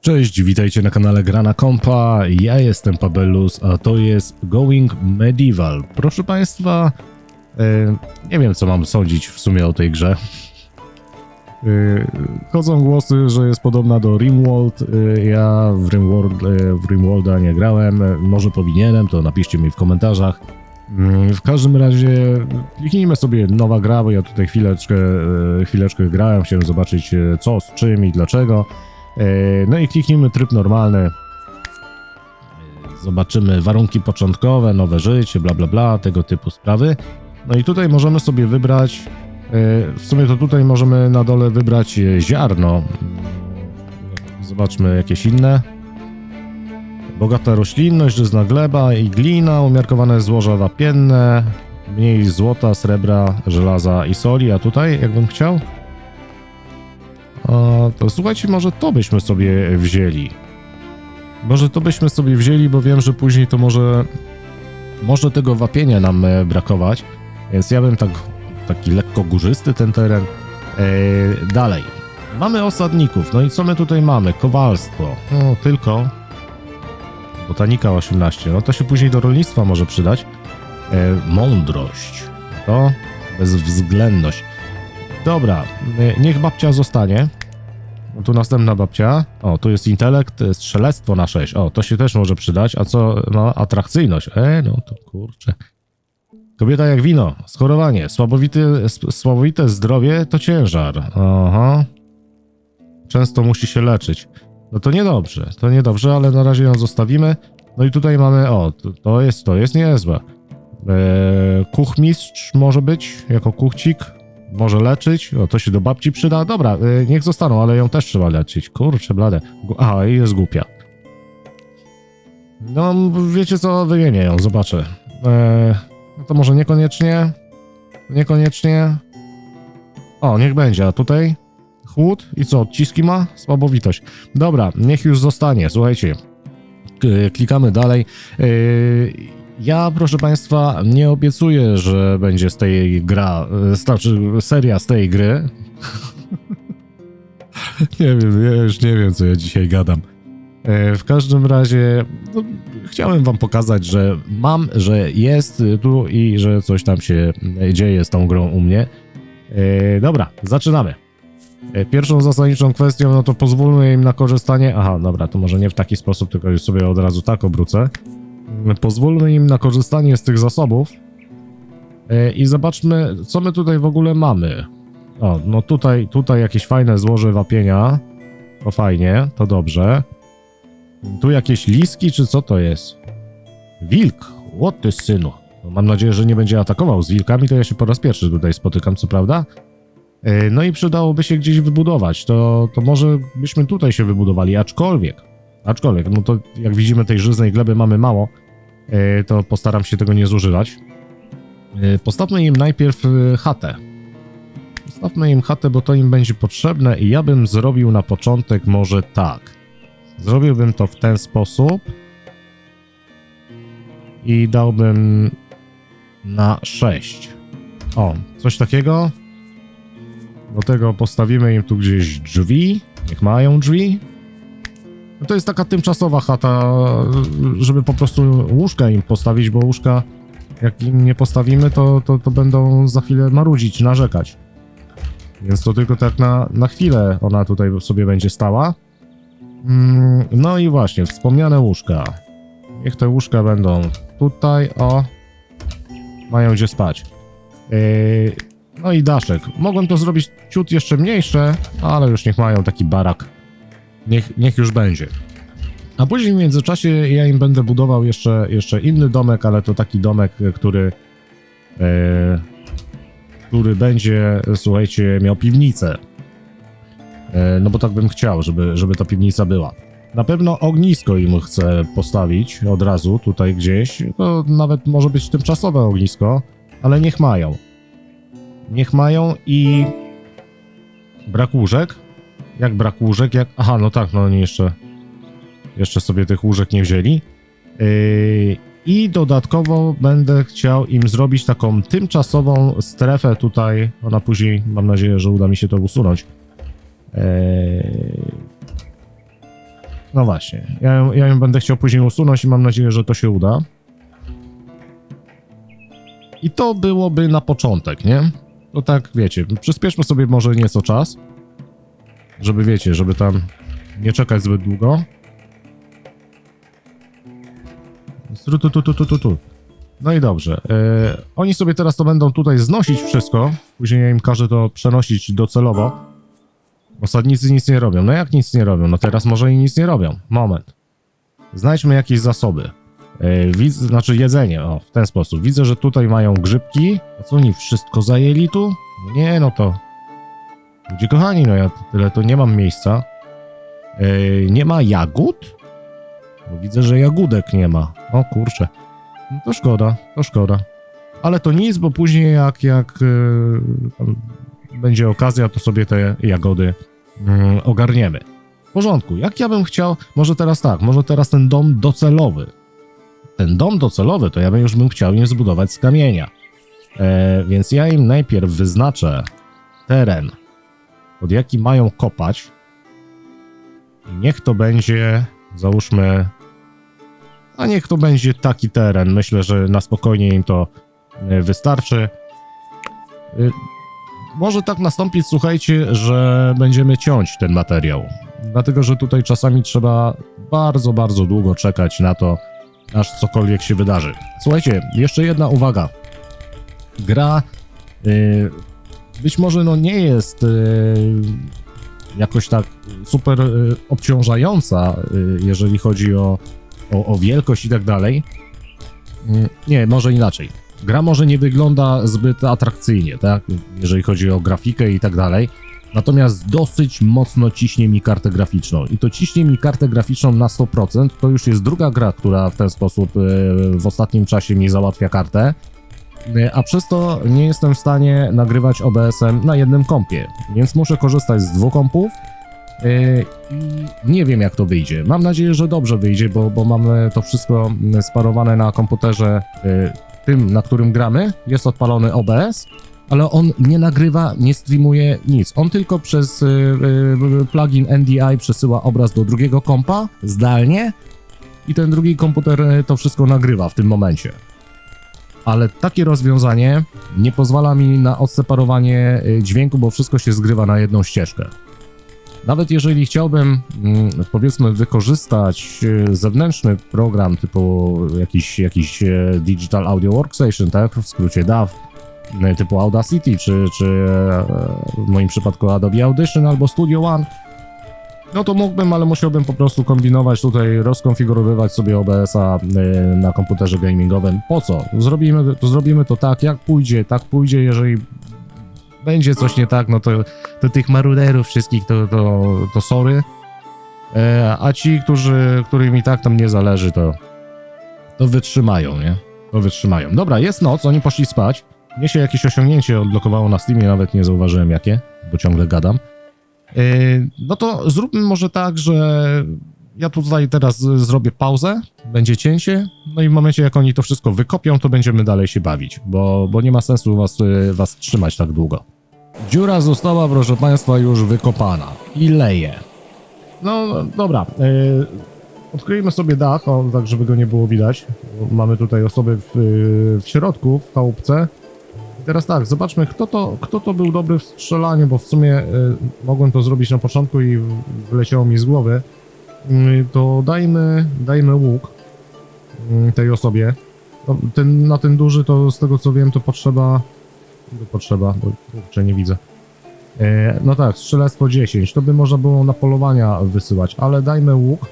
Cześć, witajcie na kanale Grana Kompa. Ja jestem Pabelus, a to jest Going Medieval. Proszę Państwa, e, nie wiem co mam sądzić w sumie o tej grze. E, chodzą głosy, że jest podobna do Rimworld. E, ja w, Rimworld, w Rimworlda nie grałem. Może powinienem, to napiszcie mi w komentarzach. Mm, W każdym razie kliknijmy sobie nowa gra, bo ja tutaj chwileczkę, chwileczkę grałem, chciałem zobaczyć co, z czym i dlaczego. E, No i kliknijmy tryb normalny. Zobaczymy warunki początkowe, nowe życie, bla bla bla, tego typu sprawy. No i tutaj możemy sobie wybrać, e, w sumie to tutaj możemy na dole wybrać e, ziarno. Zobaczmy jakieś inne. Bogata roślinność, żyzna gleba i glina, umiarkowane złoża wapienne, mniej złota, srebra, żelaza i soli, a tutaj jakbym chciał? To słuchajcie, może to byśmy sobie wzięli. Może to byśmy sobie wzięli, bo wiem, że później to może może tego wapienia nam e, brakować, więc ja bym tak taki lekko górzysty ten teren. E, dalej. Mamy osadników, no i co my tutaj mamy? Kowalstwo. No, tylko botanika 18, no to się później do rolnictwa może przydać. E, mądrość. To bezwzględność. Dobra, e, niech babcia zostanie. Tu następna babcia. O, tu jest intelekt, strzelectwo na 6. O, to się też może przydać. A co, no, atrakcyjność. E, no to kurczę. Kobieta jak wino, schorowanie, słabowity, s- słabowite zdrowie to ciężar. Aha. Często musi się leczyć. No to niedobrze, to niedobrze, ale na razie ją zostawimy. No i tutaj mamy, o, to jest, to jest niezłe. Eee, kuchmistrz może być, jako kuchcik. Może leczyć, o, to się do babci przyda. Dobra, e, niech zostaną, ale ją też trzeba leczyć. Kurczę, blade. Aha, i jest głupia. No, wiecie co, wymienię ją, zobaczę. Eee, no to może niekoniecznie. Niekoniecznie. O, niech będzie, a tutaj chłód i co, odciski ma? Słabowitość. Dobra, niech już zostanie, słuchajcie. Klikamy dalej. Yy, Ja, proszę Państwa, nie obiecuję, że będzie z tej gra, yy, znaczy seria z tej gry. nie wiem, ja już nie wiem, co ja dzisiaj gadam. Yy, W każdym razie no, chciałem Wam pokazać, że mam, że jest tu i że coś tam się dzieje z tą grą u mnie. Yy, Dobra, zaczynamy. E, Pierwszą zasadniczą kwestią, no to pozwólmy im na korzystanie. Aha, dobra, to może nie w taki sposób, tylko już sobie od razu tak obrócę. Pozwólmy im na korzystanie z tych zasobów e, i zobaczmy, co my tutaj w ogóle mamy. O, no tutaj, tutaj jakieś fajne złoże wapienia. To fajnie, to dobrze. Tu jakieś liski, czy co to jest? Wilk, łoty synu. No, mam nadzieję, że nie będzie atakował z wilkami, to ja się po raz pierwszy tutaj spotykam, co prawda. E, No i przydałoby się gdzieś wybudować. To, to może byśmy tutaj się wybudowali, aczkolwiek, aczkolwiek, no to jak widzimy tej żyznej gleby mamy mało, e, to postaram się tego nie zużywać. E, Postawmy im najpierw e, chatę. Postawmy im chatę, bo to im będzie potrzebne i ja bym zrobił na początek może tak. Zrobiłbym to w ten sposób i dałbym na 6. O, coś takiego. Do tego postawimy im tu gdzieś drzwi. Niech mają drzwi. No to jest taka tymczasowa chata, żeby po prostu łóżka im postawić, bo łóżka jak im nie postawimy, to, to, to będą za chwilę marudzić, narzekać. Więc to tylko tak na, na chwilę ona tutaj sobie będzie stała. Mm, No i właśnie, wspomniane łóżka. Niech te łóżka będą tutaj, o. Mają gdzie spać. Yy, no i daszek. Mogłem to zrobić ciut jeszcze mniejsze, ale już niech mają taki barak. Niech, niech już będzie. A później w międzyczasie ja im będę budował jeszcze, jeszcze inny domek, ale to taki domek, który e, który będzie, słuchajcie, miał piwnicę. E, no bo tak bym chciał, żeby, żeby ta piwnica była. Na pewno ognisko im chcę postawić od razu tutaj gdzieś. To nawet może być tymczasowe ognisko, ale niech mają. Niech mają i brak łóżek? Jak brak łóżek? Jak... Aha, no tak, no oni jeszcze jeszcze sobie tych łóżek nie wzięli. Yy, I dodatkowo będę chciał im zrobić taką tymczasową strefę tutaj. Ona później, mam nadzieję, że uda mi się to usunąć. Yy, No właśnie. Ja, ja ją będę chciał później usunąć i mam nadzieję, że to się uda. I to byłoby na początek, nie? To tak, wiecie, przyspieszmy sobie może nieco czas. Żeby, wiecie, żeby tam nie czekać zbyt długo. Tu, tu, tu, tu, tu, tu. No i dobrze. E, oni sobie teraz to będą tutaj znosić wszystko. Później ja im każę to przenosić docelowo. Osadnicy nic nie robią. No jak nic nie robią? No teraz może i nic nie robią. Moment. Znajdźmy jakieś zasoby. Widzę, znaczy jedzenie, o, w ten sposób. Widzę, że tutaj mają grzybki. A co oni wszystko zajęli tu? Nie, no to... Ludzie kochani, no ja tyle to nie mam miejsca. E, nie ma jagód? Bo widzę, że jagódek nie ma. O kurczę. No to szkoda, to szkoda. Ale to nic, bo później jak, jak yy, będzie okazja, to sobie te jagody mm, ogarniemy. W porządku. Jak ja bym chciał, może teraz tak, może teraz ten dom docelowy. Ten dom docelowy to ja bym już bym chciał im zbudować z kamienia. E, więc ja im najpierw wyznaczę teren, pod jaki mają kopać. I niech to będzie, załóżmy, a niech to będzie taki teren. Myślę, że na spokojnie im to e, wystarczy. Y, Może tak nastąpić, słuchajcie, że będziemy ciąć ten materiał. Dlatego, że tutaj czasami trzeba bardzo, bardzo długo czekać na to, aż cokolwiek się wydarzy. Słuchajcie, jeszcze jedna uwaga. Gra y, być może no nie jest y, jakoś tak super y, obciążająca, y, jeżeli chodzi o, o, o wielkość i tak dalej. Mm, Nie, może inaczej. Gra może nie wygląda zbyt atrakcyjnie, tak? Jeżeli chodzi o grafikę i tak dalej. Natomiast dosyć mocno ciśnie mi kartę graficzną. I to ciśnie mi kartę graficzną na 100%. To już jest druga gra, która w ten sposób e, w ostatnim czasie mi załatwia kartę. E, A przez to nie jestem w stanie nagrywać OBS-em na jednym kompie. Więc muszę korzystać z dwóch kompów. Yy, I nie wiem, jak to wyjdzie. Mam nadzieję, że dobrze wyjdzie, bo, bo mamy to wszystko mm, sparowane na komputerze yy, tym, na którym gramy. Jest odpalony OBS, ale on nie nagrywa, nie streamuje nic. On tylko przez plugin NDI przesyła obraz do drugiego kompa zdalnie i ten drugi komputer to wszystko nagrywa w tym momencie. Ale takie rozwiązanie nie pozwala mi na odseparowanie yy, dźwięku, bo wszystko się zgrywa na jedną ścieżkę. Nawet jeżeli chciałbym, mm, powiedzmy, wykorzystać e, zewnętrzny program typu jakiś, jakiś e, Digital Audio Workstation, tak, w skrócie DAW, typu Audacity, czy, czy e, w moim przypadku Adobe Audition albo Studio One, no to mógłbym, ale musiałbym po prostu kombinować tutaj, rozkonfigurowywać sobie OBS-a e, na komputerze gamingowym. Po co? Zrobimy, zrobimy to tak, jak pójdzie, tak pójdzie, jeżeli będzie coś nie tak, no to, to tych maruderów wszystkich to, to, to sorry. E, a ci, którzy, którym i tak tam nie zależy, to, to wytrzymają, nie? To wytrzymają. Dobra, jest noc, oni poszli spać. Mnie się jakieś osiągnięcie odblokowało na Steamie, nawet nie zauważyłem jakie, bo ciągle gadam. E, no to zróbmy może tak, że ja tutaj teraz zrobię pauzę, będzie cięcie, no i w momencie jak oni to wszystko wykopią, to będziemy dalej się bawić, bo, bo nie ma sensu was, y, was trzymać tak długo. Dziura została, proszę Państwa, już wykopana i leje. No dobra, y, odkryjmy sobie dach, tak żeby go nie było widać. Mamy tutaj osoby w, w środku, w chałupce. Teraz tak, zobaczmy, kto to, kto to był dobry w strzelaniu, bo w sumie y, mogłem to zrobić na początku i w- wyleciało mi z głowy. Y, to dajmy, dajmy łuk y, tej osobie. No, ten, na ten duży to z tego co wiem to potrzeba... To potrzeba, bo kurczę nie widzę. E, no tak, strzelectwo 10. To by można było na polowania wysyłać, ale dajmy łuk.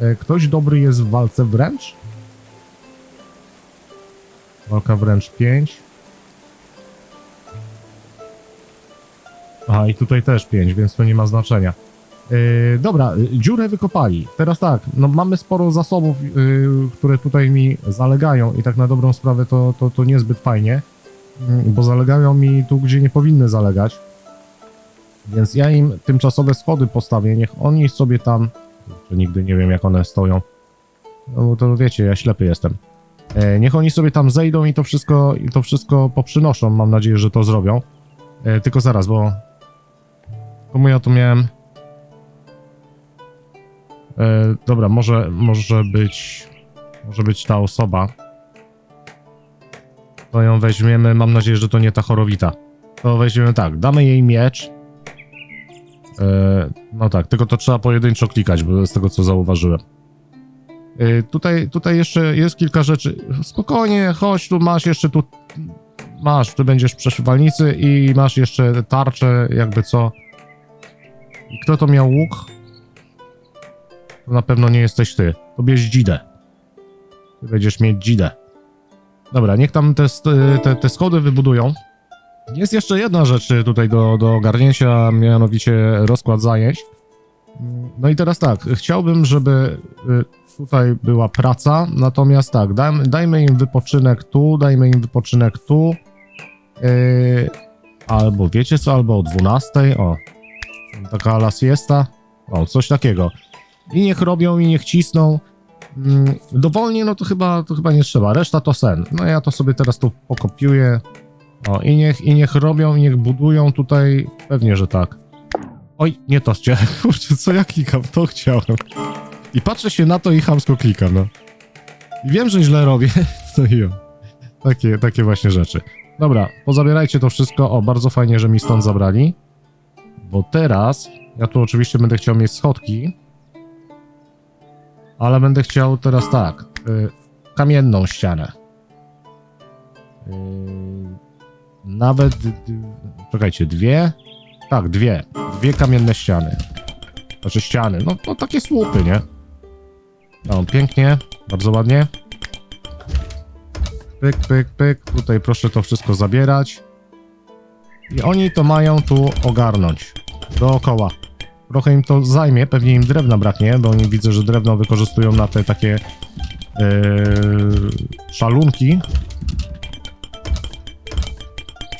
E, ktoś dobry jest w walce wręcz? Walka wręcz 5. Aha, i tutaj też 5, więc to nie ma znaczenia. Yy, dobra, y, dziurę wykopali. Teraz tak, no mamy sporo zasobów, yy, które tutaj mi zalegają i tak na dobrą sprawę to, to, to niezbyt fajnie, yy, bo zalegają mi tu, gdzie nie powinny zalegać. Więc ja im tymczasowe schody postawię, niech oni sobie tam... Kurczę, nigdy nie wiem jak one stoją. No to wiecie, ja ślepy jestem. E, niech oni sobie tam zejdą i to wszystko, i to wszystko poprzynoszą. Mam nadzieję, że to zrobią. E, tylko zaraz, bo... Komu ja tu miałem... E, dobra, może, może być. Może być ta osoba. To ją weźmiemy. Mam nadzieję, że to nie ta chorowita. To weźmiemy tak. Damy jej miecz. E, no tak, tylko to trzeba pojedynczo klikać, bo z tego co zauważyłem. E, tutaj, tutaj jeszcze jest kilka rzeczy. Spokojnie, chodź, tu masz jeszcze tu. Masz, tu będziesz przy szywalnicy i masz jeszcze tarczę, jakby co. I Kto to miał łuk? To na pewno nie jesteś ty. To bierz dzidę. Ty będziesz mieć dzidę. Dobra, niech tam te, te, te schody wybudują. Jest jeszcze jedna rzecz tutaj do, do ogarnięcia, mianowicie rozkład zajęć. No i teraz tak, chciałbym, żeby y, tutaj była praca, natomiast tak, dajmy, dajmy im wypoczynek tu, dajmy im wypoczynek tu. Yy, albo wiecie co, albo o 12, o, taka la siesta, o, coś takiego. I niech robią, i niech cisną. Mm, dowolnie, no to chyba, to chyba nie trzeba, reszta to sen. No ja to sobie teraz tu pokopiuję. O, i niech, i niech robią, i niech budują tutaj, pewnie, że tak. Oj, nie to chciałem, kurczę, co ja klikam, to chciałem. I patrzę się na to i chamsko klikam, no. I wiem, że źle robię, to i. Takie, takie właśnie rzeczy. Dobra, pozabierajcie to wszystko. O, bardzo fajnie, że mi stąd zabrali. Bo teraz, ja tu oczywiście będę chciał mieć schodki, ale będę chciał teraz tak, y, kamienną ścianę. Y, nawet, czekajcie, dwie? Tak, dwie. Dwie kamienne ściany. Znaczy ściany, no, no takie słupy, nie? No, pięknie, bardzo ładnie. Pyk, pyk, pyk. Tutaj proszę to wszystko zabierać. I oni to mają tu ogarnąć. Dookoła. Trochę im to zajmie, pewnie im drewna braknie, bo oni widzę, że drewno wykorzystują na te takie yy, szalunki.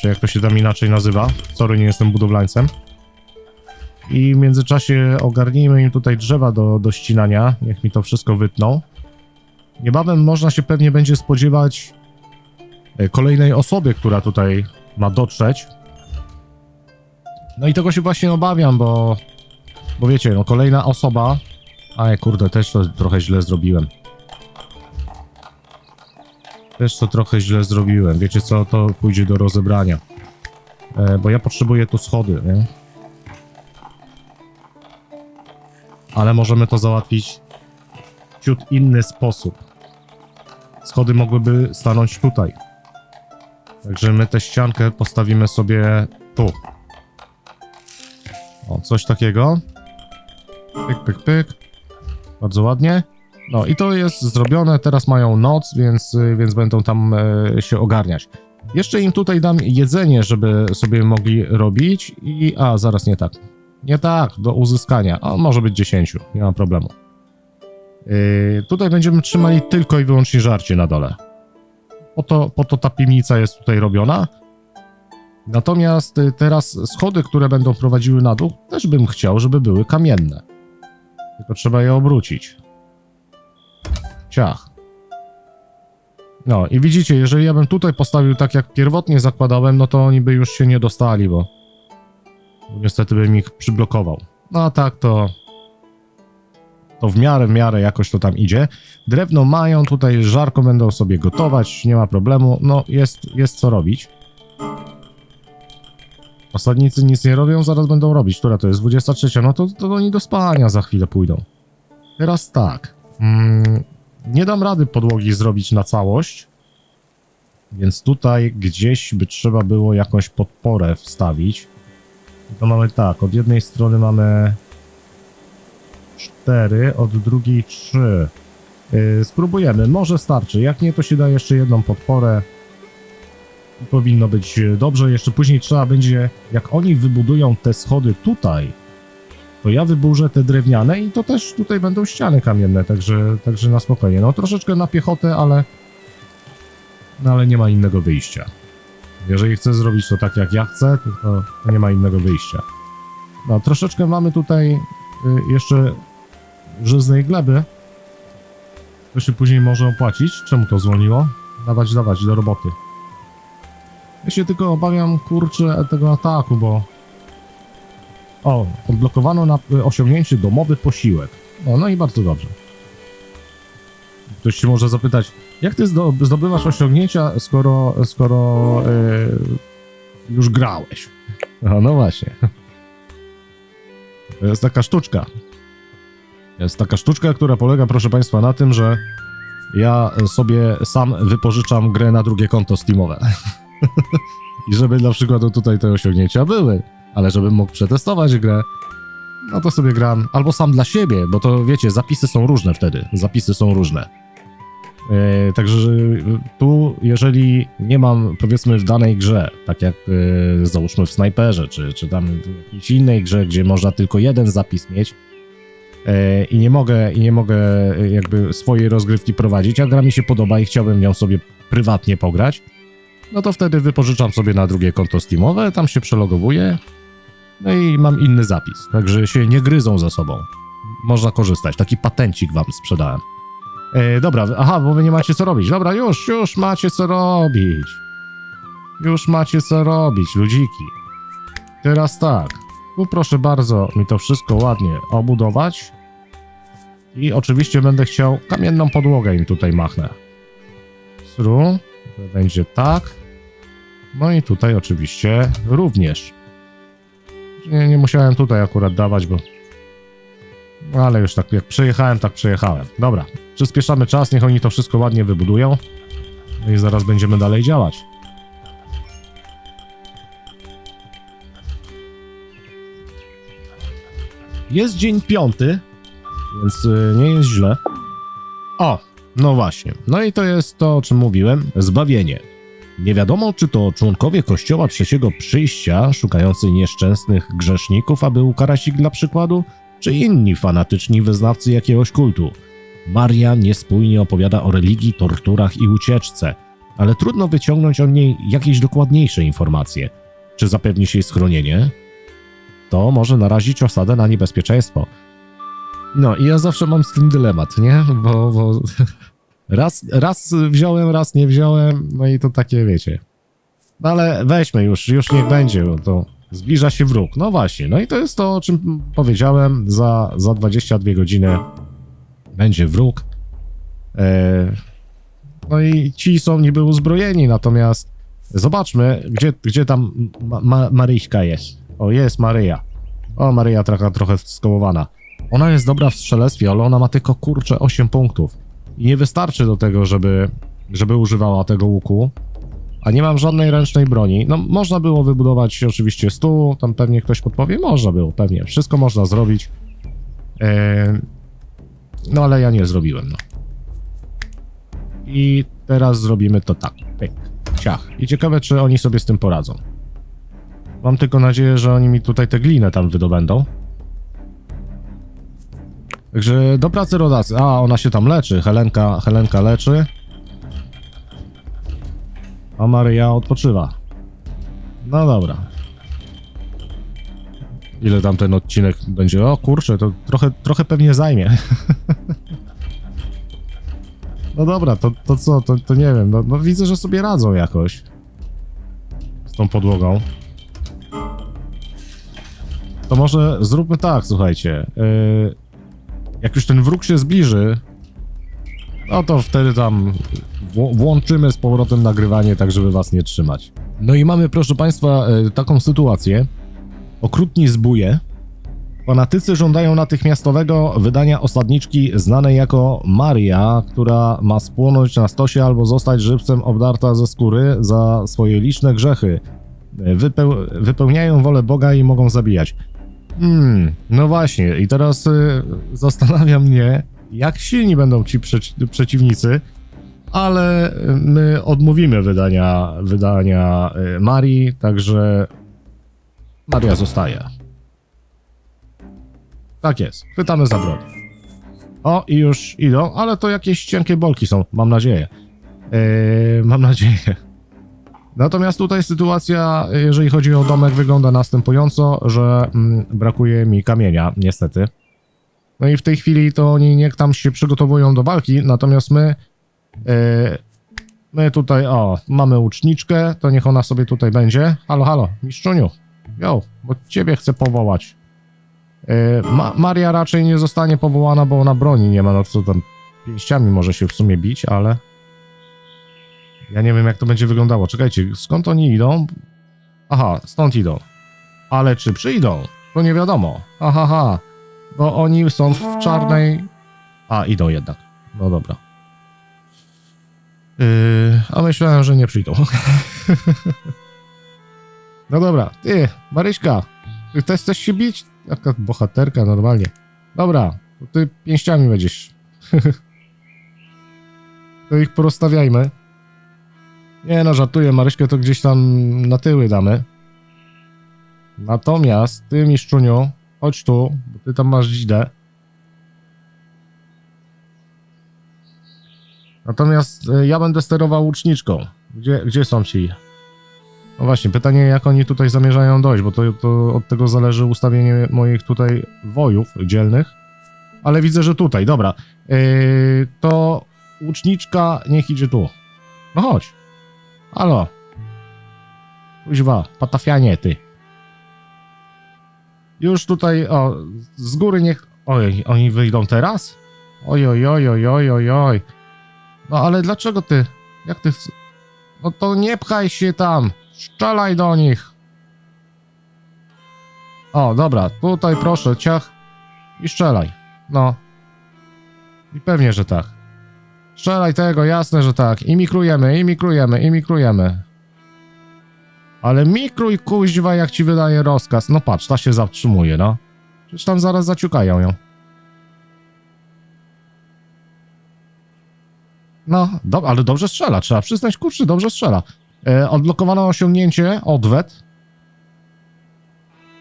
Czy jak to się tam inaczej nazywa. Sorry, nie jestem budowlańcem. I w międzyczasie ogarnijmy im tutaj drzewa do, do ścinania. Niech mi to wszystko wytną. Niebawem można się pewnie będzie spodziewać e, kolejnej osoby, która tutaj ma dotrzeć. No i tego się właśnie obawiam, bo, bo wiecie, no kolejna osoba. Aj, kurde, też to trochę źle zrobiłem. Też to trochę źle zrobiłem. Wiecie co, to pójdzie do rozebrania. E, bo ja potrzebuję tu schody, nie? Ale możemy to załatwić w ciut inny sposób. Schody mogłyby stanąć tutaj. Także my tę ściankę postawimy sobie tu. Coś takiego. Pyk, pyk, pyk. Bardzo ładnie. No i to jest zrobione, teraz mają noc, więc, y, więc będą tam e, się ogarniać. Jeszcze im tutaj dam jedzenie, żeby sobie mogli robić i... A, zaraz nie tak. Nie tak, do uzyskania. A może być 10, nie ma problemu. Yy, tutaj będziemy trzymali tylko i wyłącznie żarcie na dole. Po to, po to ta piwnica jest tutaj robiona. Natomiast y, teraz schody, które będą prowadziły na dół, też bym chciał, żeby były kamienne. Tylko trzeba je obrócić. Ciach. No i widzicie, jeżeli ja bym tutaj postawił tak jak pierwotnie zakładałem, no to oni by już się nie dostali, bo, niestety bym ich przyblokował. No a tak to to w miarę, w miarę jakoś to tam idzie. Drewno mają, tutaj żarko będą sobie gotować, nie ma problemu. No, jest, jest co robić. Osadnicy nic nie robią, zaraz będą robić. Która to jest? 23. No to, to oni do spania za chwilę pójdą. Teraz tak. Mm, nie dam rady podłogi zrobić na całość. Więc tutaj gdzieś by trzeba było jakąś podporę wstawić. I to mamy tak, od jednej strony mamy 4, od drugiej 3. Yy, spróbujemy, może starczy. Jak nie, to się da jeszcze jedną podporę. Powinno być e, dobrze. Jeszcze później trzeba będzie, jak oni wybudują te schody tutaj, to ja wyburzę te drewniane i to też tutaj będą ściany kamienne, także, także na spokojnie. No troszeczkę na piechotę, ale no ale nie ma innego wyjścia. Jeżeli chcę zrobić to tak jak ja chcę, to, to nie ma innego wyjścia. No troszeczkę mamy tutaj y, jeszcze żyznej gleby. To się później może opłacić. Czemu to zwolniło? Dawać, dawać, do roboty. Ja się tylko obawiam, kurczę, tego ataku, bo... O, odblokowano na osiągnięcie domowy posiłek. O, no i bardzo dobrze. Ktoś ci może zapytać, jak ty zdo- zdobywasz osiągnięcia, skoro, skoro e, już grałeś? A, no właśnie. To jest taka sztuczka. Jest taka sztuczka, która polega, proszę Państwa, na tym, że ja sobie sam wypożyczam grę na drugie konto Steamowe. I żeby dla przykładu tutaj te osiągnięcia były, ale żebym mógł przetestować grę, no to sobie gram albo sam dla siebie, bo to wiecie, zapisy są różne wtedy. Zapisy są różne. E, także że, tu, jeżeli nie mam, powiedzmy, w danej grze, tak jak e, załóżmy w snajperze, czy, czy tam w jakiejś innej grze, gdzie można tylko jeden zapis mieć e, i nie mogę, i nie mogę e, jakby swojej rozgrywki prowadzić, a gra mi się podoba i chciałbym nią sobie prywatnie pograć, no to wtedy wypożyczam sobie na drugie konto Steamowe, tam się przelogowuję, no i mam inny zapis, także się nie gryzą ze sobą. Można korzystać. Taki patencik wam sprzedałem. E, dobra, aha, bo wy nie macie co robić. Dobra, już, już macie co robić. Już macie co robić, ludziki. Teraz tak. Tu proszę bardzo mi to wszystko ładnie obudować. I oczywiście będę chciał kamienną podłogę im tutaj machnę. Sru. Będzie tak. No i tutaj oczywiście również. Nie, nie musiałem tutaj akurat dawać, bo... Ale już tak jak przejechałem, tak przejechałem. Dobra, przyspieszamy czas, niech oni to wszystko ładnie wybudują. No i zaraz będziemy dalej działać. Jest dzień piąty, więc y, nie jest źle. O, no właśnie. No i to jest to, o czym mówiłem, zbawienie. Nie wiadomo, czy to członkowie Kościoła Trzeciego Przyjścia, szukający nieszczęsnych grzeszników, aby ukarać ich dla przykładu, czy inni fanatyczni wyznawcy jakiegoś kultu. Maria niespójnie opowiada o religii, torturach i ucieczce, ale trudno wyciągnąć od niej jakieś dokładniejsze informacje. Czy zapewni się jej schronienie? To może narazić osadę na niebezpieczeństwo. No i ja zawsze mam z tym dylemat, nie? Bo, bo raz, raz wziąłem, raz nie wziąłem, no i to takie wiecie. No ale weźmy już, już niech będzie, bo to zbliża się wróg. No właśnie, no i to jest to, o czym powiedziałem, za, za 22 godziny będzie wróg. E, no i ci są niby uzbrojeni, natomiast zobaczmy, gdzie, gdzie tam ma, ma, jest. O, jest Maryja. O, Maryja trochę, trochę skołowana. Ona jest dobra w strzelectwie, ale ona ma tylko kurczę 8 punktów. Nie wystarczy do tego, żeby, żeby używała tego łuku. A nie mam żadnej ręcznej broni. No, można było wybudować oczywiście stół, tam pewnie ktoś podpowie. Można było, pewnie. Wszystko można zrobić. E, no, ale ja nie zrobiłem, no. I teraz zrobimy to tak. Pyk, ciach. I ciekawe, czy oni sobie z tym poradzą. Mam tylko nadzieję, że oni mi tutaj tę glinę tam wydobędą. Także do pracy rodacy. A, ona się tam leczy. Helenka, Helenka leczy. A Maryja odpoczywa. No dobra. Ile tam ten odcinek będzie? O kurczę, to trochę, trochę pewnie zajmie. no dobra, to, to co? To, to nie wiem. No, no widzę, że sobie radzą jakoś. Z tą podłogą. To może zróbmy tak, słuchajcie. Yy, jak już ten wróg się zbliży, no to wtedy tam włączymy z powrotem nagrywanie, tak żeby was nie trzymać. No i mamy, proszę państwa, e, taką sytuację. Okrutni zbóje. Fanatycy żądają natychmiastowego wydania osadniczki znanej jako Maria, która ma spłonąć na stosie albo zostać żywcem obdarta ze skóry za swoje liczne grzechy. E, Wypeł- wypełniają wolę Boga i mogą zabijać. Hmm, no właśnie, i teraz y, zastanawia mnie, jak silni będą ci przeci- przeciwnicy, ale my odmówimy wydania, wydania y, Marii, także Maria zostaje. Tak jest, chwytamy za broń. O, i już idą, ale to jakieś cienkie bolki są, mam nadzieję. Yy, mam nadzieję. Natomiast tutaj sytuacja, jeżeli chodzi o domek, wygląda następująco, że mm, brakuje mi kamienia, niestety. No i w tej chwili to oni niech tam się przygotowują do walki, natomiast my, e, my tutaj, o, mamy łuczniczkę, to niech ona sobie tutaj będzie. Halo, halo, mistrzuniu, jo, bo ciebie chcę powołać. E, Ma Maria raczej nie zostanie powołana, bo ona broni nie ma, no co tam pięściami może się w sumie bić, ale ja nie wiem jak to będzie wyglądało. Czekajcie, skąd oni idą? Aha, stąd idą. Ale czy przyjdą? To nie wiadomo. Aha, ha. Bo oni są w czarnej... A, idą jednak. No dobra. Yy, a myślałem, że nie przyjdą. no dobra, ty, Maryśka, ty też chcesz się bić? Jaka bohaterka, normalnie. Dobra, to ty pięściami będziesz. to ich porozstawiajmy. Nie no, żartuję, Maryśkę to gdzieś tam na tyły damy. Natomiast ty, miszczuniu, chodź tu, bo ty tam masz dzidę. Natomiast e, ja będę sterował łuczniczką. Gdzie, gdzie są ci? No właśnie, pytanie jak oni tutaj zamierzają dojść, bo to, to od tego zależy ustawienie moich tutaj wojów dzielnych. Ale widzę, że tutaj, dobra. Yy, to łuczniczka niech idzie tu. No chodź. Halo. Kuźwa, patafianie ty. Już tutaj, o, z góry niech... Oj, oni wyjdą teraz? Oj, oj, oj, oj, oj, oj, oj. No ale dlaczego ty? Jak ty... No to nie pchaj się tam. Strzelaj do nich. O, dobra, tutaj proszę, ciach. I strzelaj. No. I pewnie, że tak. Strzelaj tego, jasne, że tak. I mikrujemy, i mikrujemy, i mikrujemy. Ale mikruj kuźwa, jak ci wydaje rozkaz. No patrz, ta się zatrzymuje, no. Przecież tam zaraz zaciukają ją. No, do, ale dobrze strzela, trzeba przyznać, kurczę, dobrze strzela. E, osiągnięcie, odwet.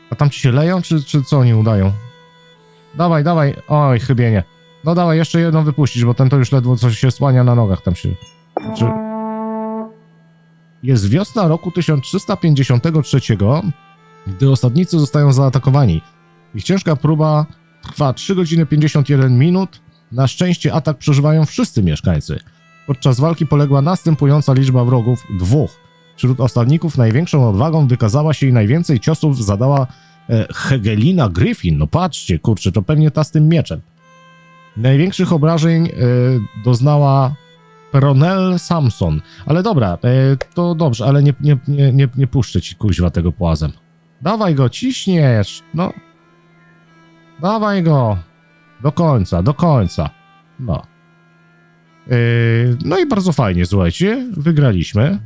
A tam ci się leją, czy, czy co oni udają? Dawaj, dawaj, oj, chybienie. No dawaj, jeszcze jedną wypuścić, bo ten to już ledwo coś się słania na nogach tam się. Czy... Jest wiosna roku 1353, gdy osadnicy zostają zaatakowani. Ich ciężka próba trwa 3 godziny 51 minut. Na szczęście atak przeżywają wszyscy mieszkańcy. Podczas walki poległa następująca liczba wrogów dwóch. Wśród osadników największą odwagą wykazała się i najwięcej ciosów zadała e, Hegelina Griffin. No patrzcie, kurczę, to pewnie ta z tym mieczem. Największych obrażeń e, doznała Peronel Samson. Ale dobra, e, to dobrze, ale nie, nie, nie, nie, nie puszczę ci kuźwa tego płazem. Dawaj go, ciśniesz, no. Dawaj go. Do końca, do końca. No. Yy, no i bardzo fajnie, słuchajcie, wygraliśmy.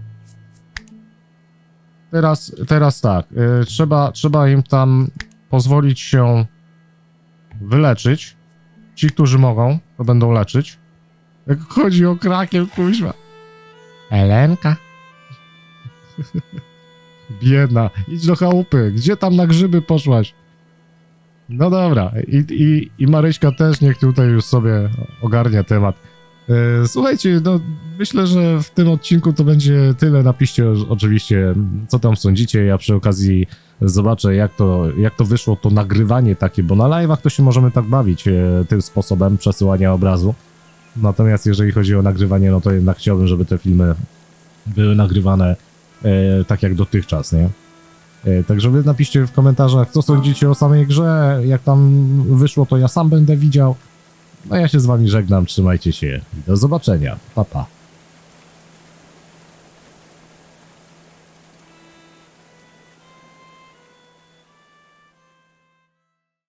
Teraz, teraz tak, trzeba, trzeba im tam pozwolić się wyleczyć. Ci, którzy mogą, to będą leczyć. Jak chodzi o krakiem, kuźwa. Elenka. Biedna, idź do chałupy. Gdzie tam na grzyby poszłaś? No dobra, i, i, i Maryśka też niech tutaj już sobie ogarnia temat. E, Słuchajcie, no myślę, że w tym odcinku to będzie tyle. Napiszcie oczywiście, co tam sądzicie. Ja przy okazji zobaczę, jak to, jak to wyszło, to nagrywanie takie, bo na live'ach to się możemy tak bawić e, tym sposobem przesyłania obrazu. Natomiast jeżeli chodzi o nagrywanie, no to jednak chciałbym, żeby te filmy były nagrywane e, tak jak dotychczas, nie? E, Także wy napiszcie w komentarzach, co sądzicie o samej grze. Jak tam wyszło, to ja sam będę widział. No ja się z wami żegnam, trzymajcie się do zobaczenia. Pa, pa.